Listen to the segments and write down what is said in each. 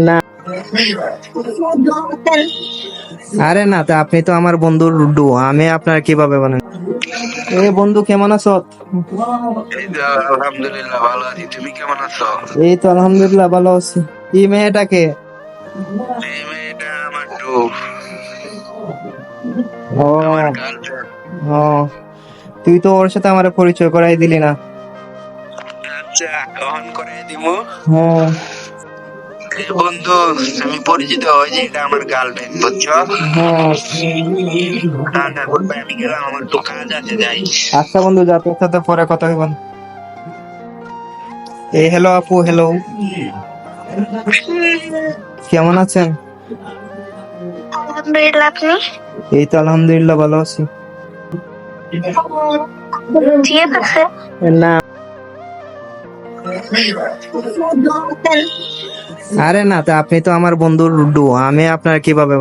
না। আরে না তা আপনি তো আমার বন্ধু রুডু আমি আপনার কীভাবে বানান এ বন্ধু কেমন আছো? এই তো আলহামদুলিল্লাহ ভালো আছি। তুমি কেমন আছো? এই তো আলহামদুলিল্লাহ ভালো আছি। এই মেয়েটাকে? এই মেয়েটা আমার ডুব ও। তুই তো ওর সাথে আমার পরিচয় করাই দিলি না। অন করে দিমু। হ্যাঁ। বন্ধু আমি পরিচিত হই যে এটা আমার গার্লফ্রেন্ড বুঝছ? হ্যাঁ। না না বলবে আমি গেলাম আমার তো কাজ আছে যাই। আচ্ছা বন্ধু যা তোর সাথে পরে কথা হইব এই হ্যালো আপু হ্যালো কেমন আছেন? আলহামদুলিল্লাহ আপনি? এই তো আলহামদুলিল্লাহ ভালো আছি। না। আরে না, তা আপনি তো আমার বন্ধু রুডু আমি আপনার কীভাবে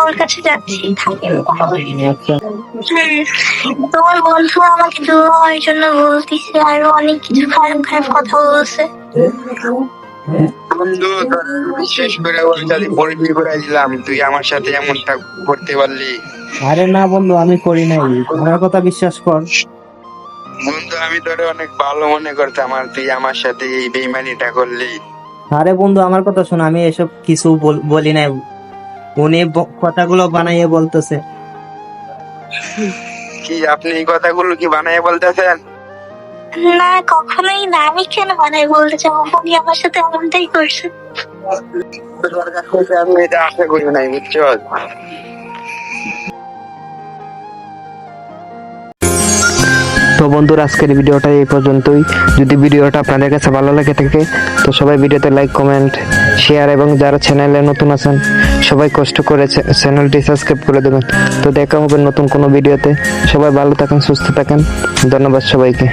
ওর কাছে যাচ্ছি তোমার বন্ধু আমাকে জন্য বলতেছে, আরও অনেক কিছু খারাপ খারাপ কথা বলছে। বন্ধু শেষ করে ওর সাথে করে দিলাম তুই আমার সাথে এমনটা করতে পারলি। আরে না বন্ধু আমি করি নাই। আমার কথা বিশ্বাস কর। বন্ধু আমি তোরে অনেক ভালো মনে করতাম আর তুই আমার সাথে এই বেইমানিটা করলি। আরে বন্ধু আমার কথা শোনো আমি এসব কিছু বল- নাই। উনি কথাগুলো বানাইয়ে বলতেছে। কি আপনি এই কথাগুলো কি বানায় বলতেছেন? না, কখনোই না। আমি কেন বলতে আমার সাথে এমনটাই আমি এটা আশা করি নাই বুঝছ তো বন্ধুরা, আজকের ভিডিওটা এই পর্যন্তই। যদি ভিডিওটা আপনাদের কাছে ভালো লাগে থাকে, তো সবাই ভিডিওতে লাইক কমেন্ট শেয়ার এবং যারা চ্যানেলে নতুন আছেন, সবাই কষ্ট করে চ্যা- চ্যানেলটি সাবস্ক্রাইব করে দেবেন। তো দেখা হবে নতুন কোনো ভিডিওতে। সবাই ভালো থাকেন, সুস্থ থাকেন। ধন্যবাদ সবাইকে।